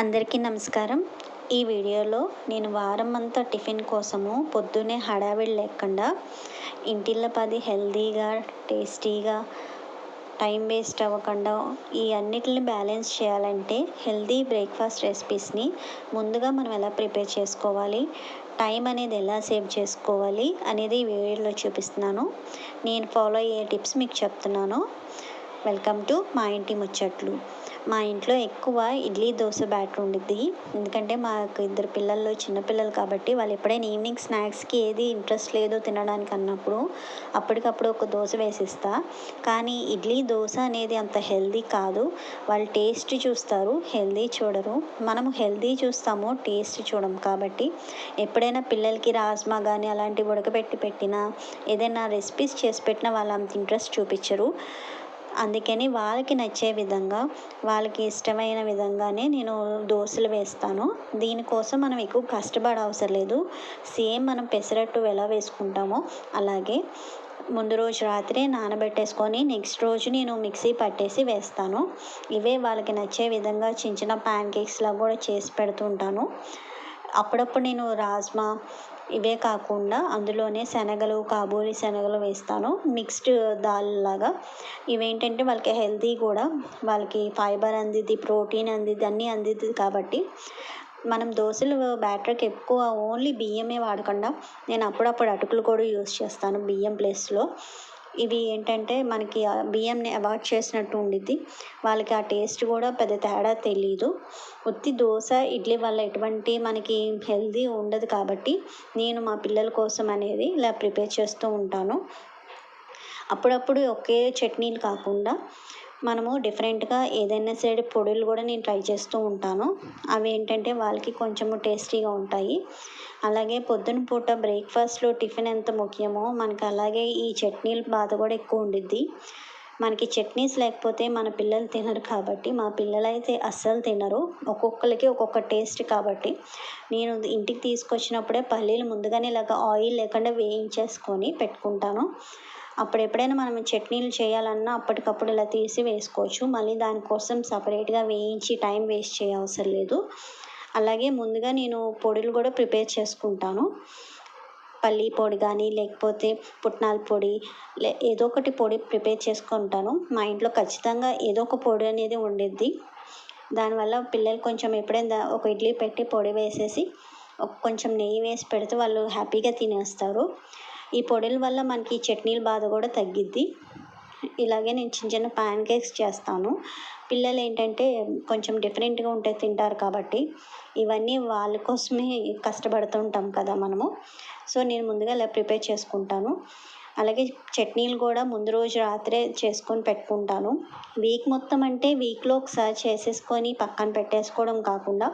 అందరికీ నమస్కారం. ఈ వీడియోలో నేను వారం అంతా టిఫిన్ కోసము పొద్దున్నే హడావిడి లేకుండా ఇంటిల్ల పది హెల్తీగా టేస్టీగా టైం వేస్ట్ అవ్వకుండా ఈ అన్నిటిని బ్యాలెన్స్ చేయాలంటే హెల్తీ బ్రేక్ఫాస్ట్ రెసిపీస్ని ముందుగా మనం ఎలా ప్రిపేర్ చేసుకోవాలి టైం అనేది ఎలా సేవ్ చేసుకోవాలి అనేది ఈ వీడియోలో చూపిస్తున్నాను. నేను ఫాలో అయ్యే టిప్స్ మీకు చెప్తున్నాను. వెల్కమ్ టు మా ఇంటి ముచ్చట్లు. మా ఇంట్లో ఎక్కువ ఇడ్లీ దోశ బ్యాటర్ ఉండిద్ది. ఎందుకంటే మాకు ఇద్దరు పిల్లలు చిన్నపిల్లలు కాబట్టి వాళ్ళు ఎప్పుడైనా ఈవినింగ్ స్నాక్స్కి ఏది ఇంట్రెస్ట్ లేదో తినడానికి అన్నప్పుడు అప్పటికప్పుడు ఒక దోశ వేసిస్తా. కానీ ఇడ్లీ దోశ అనేది అంత హెల్దీ కాదు. వాళ్ళు టేస్ట్ చూస్తారు హెల్దీ చూడరు. మనము హెల్దీ చూస్తాము టేస్ట్ చూడం. కాబట్టి ఎప్పుడైనా పిల్లలకి రాజ్మా కానీ అలాంటివి ఉడకబెట్టి పెట్టినా ఏదైనా రెసిపీస్ చేసి పెట్టినా వాళ్ళు అంత ఇంట్రెస్ట్ చూపించరు. అందుకని వాళ్ళకి నచ్చే విధంగా వాళ్ళకి ఇష్టమైన విధంగానే నేను దోశలు వేస్తాను. దీనికోసం మనం ఎక్కువ కష్టపడ అవసరం లేదు. సేమ్ మనం పెసరట్టు ఎలా వేసుకుంటామో అలాగే ముందు రోజు రాత్రి నానబెట్టేసుకొని నెక్స్ట్ రోజు నేను మిక్సీ పట్టేసి వేస్తాను. ఇవే వాళ్ళకి నచ్చే విధంగా చిన్న చిన్న ప్యాన్ కేక్స్లా కూడా చేసి పెడుతుంటాను అప్పుడప్పుడు నేను రాజ్మా ఇవే కాకుండా అందులోనే శనగలు కాబూలి శనగలు వేస్తాను. మిక్స్డ్ దాల్ లాగా ఇవేంటంటే వాళ్ళకి హెల్తీ కూడా. వాళ్ళకి ఫైబర్ అందిద్ది ప్రోటీన్ అందిద్ది అన్నీ అందిద్ది కాబట్టి మనం దోశలు బ్యాటర్కి ఎక్కువ ఓన్లీ బియ్యమే వాడకుండా నేను అప్పుడప్పుడు అటుకులు కూడా యూస్ చేస్తాను బియ్యం ప్లేస్లో ఇవి ఏంటంటే మనకి బియ్యంని అవాయిడ్ చేసినట్టు ఉండిద్ది. వాళ్ళకి ఆ టేస్ట్ కూడా పెద్ద తేడా తెలీదు. ఉత్తి దోశ ఇడ్లీ వల్ల ఎటువంటి మనకి హెల్దీ ఉండదు కాబట్టి నేను మా పిల్లల కోసం అనేది ఇలా ప్రిపేర్ చేస్తూ ఉంటాను. అప్పుడప్పుడు ఒకే చట్నీలు కాకుండా మనము డిఫరెంట్గా ఏదైనా సరే పొడులు కూడా నేను ట్రై చేస్తూ ఉంటాను. అవి ఏంటంటే వాళ్ళకి కొంచెము టేస్టీగా ఉంటాయి. అలాగే పొద్దున పూట బ్రేక్ఫాస్ట్లో టిఫిన్ ఎంత ముఖ్యమో మనకి అలాగే ఈ చట్నీల బాధ కూడా ఎక్కువ ఉండిద్ది. మనకి చట్నీస్ లేకపోతే మన పిల్లలు తినరు కాబట్టి మా పిల్లలైతే అస్సలు తినరు. ఒక్కొక్కరికి ఒక్కొక్క టేస్ట్ కాబట్టి. నేను ఇంటికి తీసుకొచ్చినప్పుడే పల్లీలు ముందుగానే ఇలాగ ఆయిల్ లేకుండా వేయించేసుకొని పెట్టుకుంటాను. అప్పుడు ఎప్పుడైనా మనం చట్నీలు చేయాలన్నా అప్పటికప్పుడు ఇలా తీసి వేసుకోవచ్చు. మళ్ళీ దానికోసం సపరేట్గా వేయించి టైం వేస్ట్ చేయ అవసరం లేదు. అలాగే ముందుగా నేను పొడులు కూడా ప్రిపేర్ చేసుకుంటాను. పల్లి పొడి కానీ లేకపోతే పుట్నాల పొడి లే ఏదో ఒకటి పొడి ప్రిపేర్ చేసుకుంటాను. మా ఇంట్లో ఖచ్చితంగా ఏదో ఒక పొడి అనేది ఉండిద్ది. దానివల్ల పిల్లలు కొంచెం ఎప్పుడైనా ఒక ఇడ్లీ పెట్టి పొడి వేసేసి కొంచెం నెయ్యి వేసి పెడితే వాళ్ళు హ్యాపీగా తినేస్తారు. ఈ పొడుల వల్ల మనకి చట్నీల బాధ కూడా తగ్గిద్ది. ఇలాగే నేను చిన్న చిన్న ప్యాన్ కేక్స్ చేస్తాను. పిల్లలు ఏంటంటే కొంచెం డిఫరెంట్గా ఉంటే తింటారు కాబట్టి ఇవన్నీ వాళ్ళ కోసమే కష్టపడుతుంటాం కదా మనము. సో నేను ముందుగా ఇలా ప్రిపేర్ చేసుకుంటాను. అలాగే చట్నీలు కూడా ముందు రోజు రాత్రే చేసుకొని పెట్టుకుంటాను. వీక్ మొత్తం అంటే వీక్లో ఒకసారి చేసేసుకొని పక్కన పెట్టేసుకోవడం కాకుండా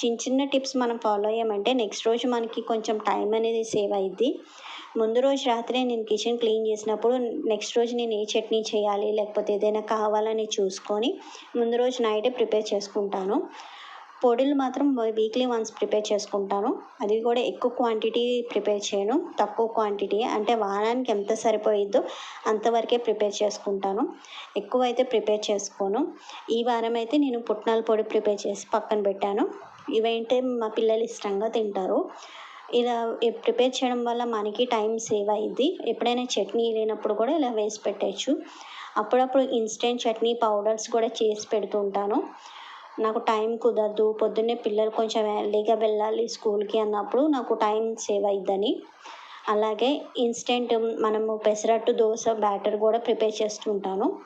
చిన్న చిన్న టిప్స్ మనం ఫాలో అయ్యామంటే నెక్స్ట్ రోజు మనకి కొంచెం టైం అనేది సేవ్ అయ్యిద్ది ముందు రోజు రాత్రే నేను కిచెన్ క్లీన్ చేసినప్పుడు నెక్స్ట్ రోజు నేను ఏ చట్నీ చేయాలి లేకపోతే ఏదైనా కావాలని చూసుకొని ముందు రోజు నైటే ప్రిపేర్ చేసుకుంటాను. పొడులు మాత్రం వీక్లీ వన్స్ ప్రిపేర్ చేసుకుంటాను. అది కూడా ఎక్కువ క్వాంటిటీ ప్రిపేర్ చేయను. తక్కువ క్వాంటిటీ అంటే వారానికి ఎంత సరిపోయిద్దో అంతవరకే ప్రిపేర్ చేసుకుంటాను. ఎక్కువ అయితే ప్రిపేర్ చేసుకోను. ఈ వారం అయితే నేను పుట్నాల పొడి ప్రిపేర్ చేసి పక్కన పెట్టాను. ఇవేంటే మా పిల్లలు ఇష్టంగా తింటారు. ఇలా ప్రిపేర్ చేయడం వల్ల మనకి టైం సేవ్ అయ్యిద్ది. ఎప్పుడైనా చట్నీ లేనప్పుడు కూడా ఇలా వేసి పెట్టచ్చు. అప్పుడప్పుడు ఇన్స్టెంట్ చట్నీ పౌడర్స్ కూడా చేసి పెడుతుంటాను నాకు టైం కుదరదు. పొద్దున్నే పిల్లలు కొంచెం ఎర్లీగా వెళ్ళాలి స్కూల్కి అన్నప్పుడు నాకు టైం సేవ్ అయిద్దని. అలాగే ఇన్స్టెంట్ మనము పెసరట్టు దోశ బ్యాటర్ కూడా ప్రిపేర్ చేస్తుంటాను.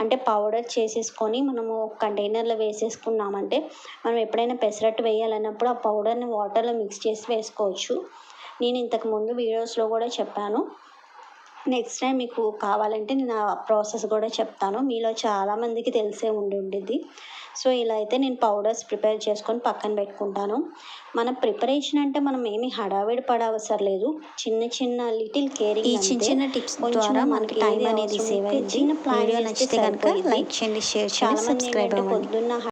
అంటే పౌడర్ చేసేసుకొని మనము కంటైనర్లో వేసేసుకున్నామంటే మనం ఎప్పుడైనా పెసరట్టు వేయాలన్నప్పుడు ఆ పౌడర్ని వాటర్లో మిక్స్ చేసి వేసుకోవచ్చు. నేను ఇంతకు ముందు వీడియోస్లో కూడా చెప్పాను. నెక్స్ట్ టైం మీకు కావాలంటే నేను ఆ ప్రాసెస్ కూడా చెప్తాను. మీలో చాలామందికి తెలిసే ఉండి ఉండిద్ది. సో ఇలా అయితే నేను పౌడర్స్ ప్రిపేర్ చేసుకొని పక్కన పెట్టుకుంటాను. మన ప్రిపరేషన్ అంటే మనం ఏమి హడావిడి పడవసరం లేదు. చిన్న చిన్న లిటిల్ కేరింగ్ ఈ చిన్న చిన్న టిప్స్ ద్వారా మనకి టైం అనేది సేవ్ అయ్యింది చిన్న ప్లాన్ నచ్చితే కనుక లైక్ చేయండి షేర్ చేయండి సబ్స్క్రైబ్ పొద్దున్న